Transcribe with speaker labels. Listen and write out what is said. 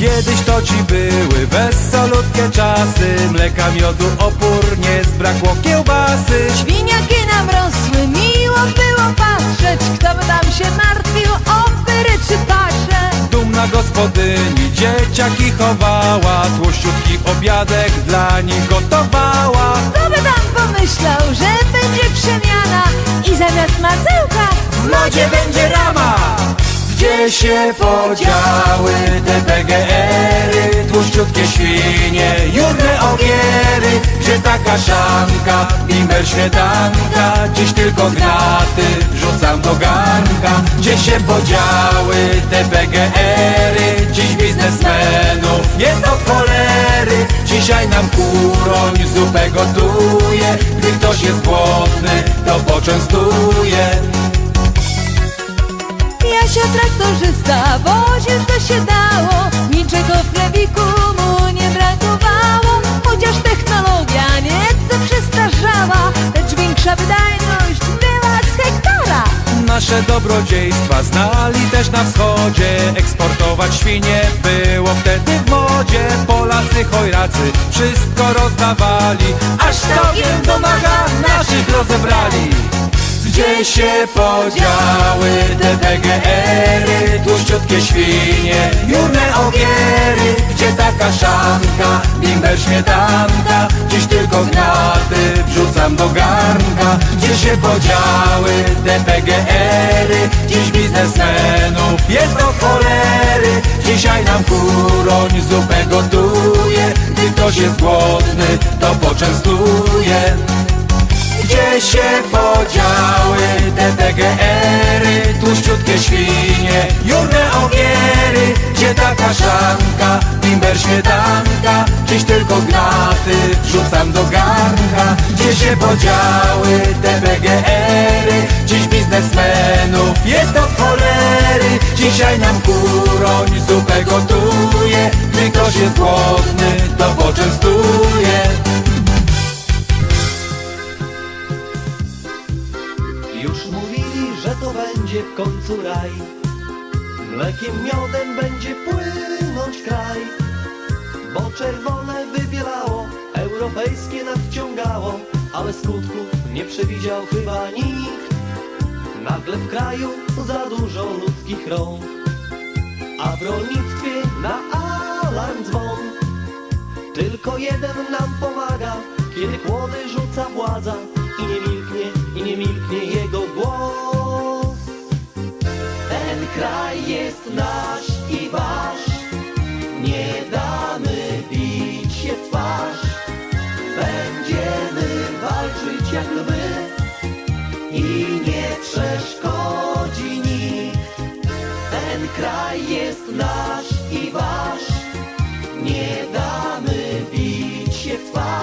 Speaker 1: Kiedyś to ci były wesolutkie czasy. Mleka, miodu, opór, nie zbrakło kiełbasy gospodyni. Dzieciaki chowała Tłuściutki obiadek dla nich gotowała.
Speaker 2: Kto by tam pomyślał,
Speaker 1: Gdzie się podziały te PGR-y Tłuściutkie świnie, jurne ogiery. Gdzie ta kaszanka, bimber, śmietanka? Dziś tylko gnaty wrzucam do garnka. Gdzie się podziały te PGR-y Dziś biznesmenów jest od cholery. Dzisiaj nam kuroń zupę gotuje. Gdy ktoś jest głodny, to poczęstuje
Speaker 2: Jasia traktorzysta woził co się dało. Niczego w plewiku mu nie brakowało. Chociaż technologia nieco przestarzała Lecz większa wydajność była z hektara.
Speaker 1: Nasze dobrodziejstwa znali też na wschodzie. Eksportować świnie było wtedy w modzie. Polacy chojracy wszystko rozdawali. Aż całkiem do naga naszych rozebrali gdzie się podziały te PGR-y, tłuściutkie świnie, jurne ogiery, gdzie ta kaszanka, bimber, śmietanka, dziś tylko gnaty wrzucam do garnka, gdzie się podziały te PGR-y, dziś biznesmenów jest od cholery, dzisiaj nam kuroń zupę gotuje, gdy ktoś jest głodny, to poczęstuje. Gdzie się podziały te PGR-y, tłuściutkie świnie, jurne ogiery, gdzie ta kaszanka, bimber, śmietanka, dziś tylko gnaty wrzucam do garnka, gdzie się podziały te PGR-y, dziś biznesmenów jest od cholery, dzisiaj nam kuroń zupę
Speaker 3: Już mówili, że to będzie w końcu raj. Mlekiem, miodem będzie płynąć kraj. Bo czerwone wybielało, europejskie nadciągało. Ale skutków nie przewidział chyba nikt. Nagle w kraju za dużo ludzkich rąk. A w rolnictwie na alarm dzwon. Tylko jeden nam pomaga, kiedy kłody rzuca władza Ten kraj jest nasz i wasz, nie damy bić się w twarz. Będziemy walczyć jak lwy i nie przeszkodzi nikt. Ten kraj jest nasz i wasz, nie damy bić się w twarz.